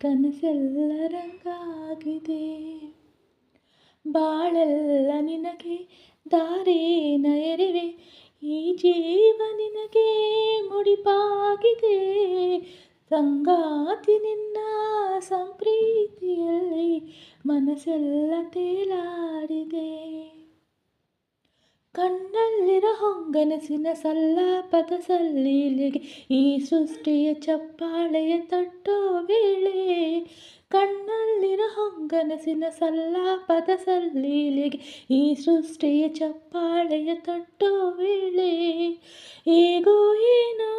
ಕನಸೆಲ್ಲ ರಂಗಾಗಿದೆ ಬಾಳೆಲ್ಲ ನಿನಗೆ, ದಾರೇನ ಎರಿವೆ. ಈ ಜೀವ ನಿನಗೆ ಮುಡಿಪಾಗಿದೆ. ಸಂಗಾತಿ ನಿನ್ನ ಸಂಪ್ರೀತಿಯಲ್ಲಿ ಮನಸ್ಸೆಲ್ಲ ತೇಲಾಡಿದೆ. ಕಣ್ಣಲ್ಲಿರೋ ಹೊಂಗನಸಿನ ಸಲ್ಲಾಪದ ಸಲ್ಲೀಲೆಗೆ ಈ ಸೃಷ್ಟಿಯ ಚಪ್ಪಾಳೆಯ ತಟ್ಟೋ ವೇಳೆ ಕಣ್ಣಲ್ಲಿರೋ ಹೊಂಗನಸಿನ ಸಲ್ಲಾಪದ ಸಲ್ಲೀಲೆಗೆ ಈ ಸೃಷ್ಟಿಯ ಚಪ್ಪಾಳೆಯ ತಟ್ಟೋ ವೇಳೆ ಹೇಗೋ ಏನೋ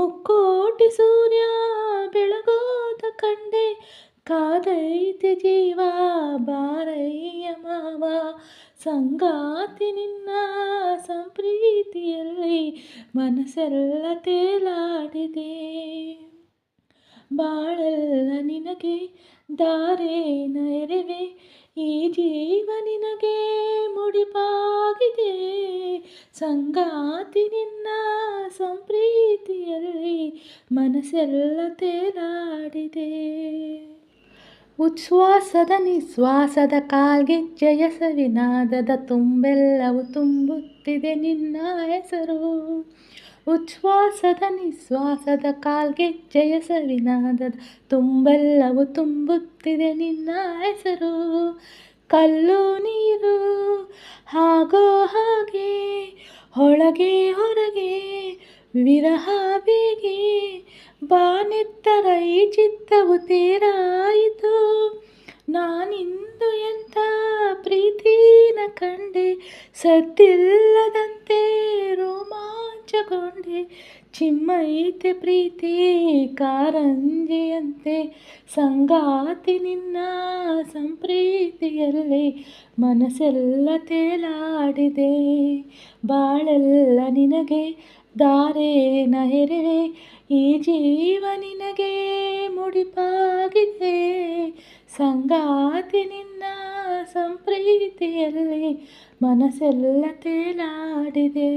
ಮುಕ್ಕೋಟಿ ಸೂರ್ಯ ಬೆಳಗೋದ ಕಂಡೆ, ಕಾದೈತೆ ಜೀವ ಬಾರಯ್ಯ ಮಾವ. ಸಂಗಾತಿ ನಿನ್ನ ಸಂಪ್ರೀತಿಯಲ್ಲಿ ಮನಸ್ಸೆಲ್ಲ ತೇಲಾಡಿದೆ. ಬಾಳೆಲ್ಲ ನಿನಗೆ, ದಾರೇನ ಎರೆವೆ, ಈ ಜೀವ ನಿನಗೆ ಮುಡಿಪಾಗಿದೆ. ಸಂಗಾತಿ ನಿನ್ನ ಮನಸ್ಸೆಲ್ಲ ತೇಲಾಡಿದೆ. ಉಚ್ಛ್ವಾಸದ ನಿಶ್ವಾಸದ ಕಾಲ್ಗೆಜ್ಜೆಯ ಸವಿನಾದದ ತುಂಬೆಲ್ಲವೂ ತುಂಬುತ್ತಿದೆ ನಿನ್ನ ಹೆಸರು. ಉಚ್ಛ್ವಾಸದ ನಿಶ್ವಾಸದ ಕಾಲ್ಗೆಜ್ಜೆಯ ಸವಿನಾದದ ತುಂಬೆಲ್ಲವೂ ತುಂಬುತ್ತಿದೆ ನಿನ್ನ ಹೆಸರು. ಕಲ್ಲು ನೀರು ಹಾಗೋ ಹಾಗೆ ಒಳಗೆ ಹೊರಗೆ, ವಿರಹ ಬೇಗೆ ಬಾನೆತ್ತರ ಈ ಚಿತ್ತವು ತೇರಾಯಿತು. ನಾನಿಂದು ಎಂಥ ಪ್ರೀತಿನ ಕಂಡೆ, ಸದ್ದಿಲ್ಲದಂತೆ ರೋಮಾಂಚಗೊಂಡೆ. ಚಿಮ್ಮೈತೆ ಪ್ರೀತಿ ಕಾರಂಜಿಯಂತೆ, ಸಂಗಾತಿ ನಿನ್ನ ಸಂಪ್ರೀತಿಯಲ್ಲಿ. ಮನಸ್ಸೆಲ್ಲ ತೇಲಾಡಿದೆ, ಬಾಳೆಲ್ಲ ನಿನಗೆ, ದಾರೇನ ಹೆರಿವೆ. ಈ ಜೀವ ನಿನಗೆ ಮುಡಿಪಾಗಿದೆ. ಸಂಗಾತಿ ನಿನ್ನ ಸಂಪ್ರೀತಿಯಲ್ಲಿ ಮನಸ್ಸೆಲ್ಲ ತೇಲಾಡಿದೆ.